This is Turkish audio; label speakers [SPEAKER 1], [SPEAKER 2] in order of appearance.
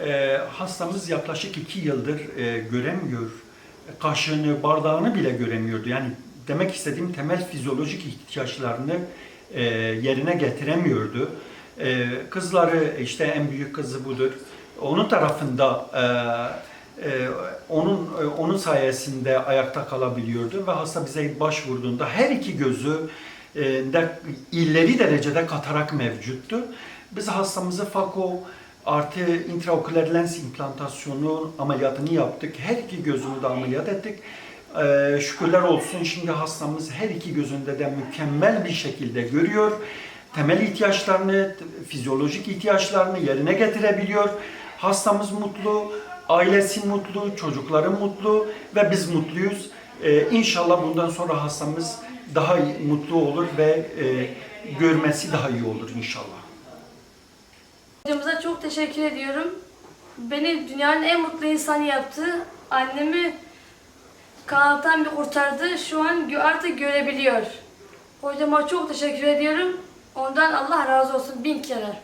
[SPEAKER 1] Ee, hastamız yaklaşık iki yıldır e, göremiyor. Kaşığını, bardağını bile göremiyordu. Yani demek istediğim temel fizyolojik ihtiyaçlarını e, yerine getiremiyordu. E, kızları işte en büyük kızı budur. Onun tarafında e, e, onun e, onun sayesinde ayakta kalabiliyordu ve hasta bize başvurduğunda her iki gözü e, de ileri derecede katarak mevcuttu. Biz hastamızı FAKO artı intraoküler lens implantasyonu ameliyatını yaptık. Her iki gözünü de ameliyat ettik. Ee, şükürler olsun şimdi hastamız her iki gözünde de mükemmel bir şekilde görüyor. Temel ihtiyaçlarını, fizyolojik ihtiyaçlarını yerine getirebiliyor. Hastamız mutlu, ailesi mutlu, çocukları mutlu ve biz mutluyuz. Ee, inşallah bundan sonra hastamız daha mutlu olur ve e, görmesi daha iyi olur inşallah.
[SPEAKER 2] Hocamıza çok teşekkür ediyorum. Beni dünyanın en mutlu insanı yaptı. Annemi kanattan bir kurtardı. Şu an artık görebiliyor. Hocama çok teşekkür ediyorum. Ondan Allah razı olsun bin kere.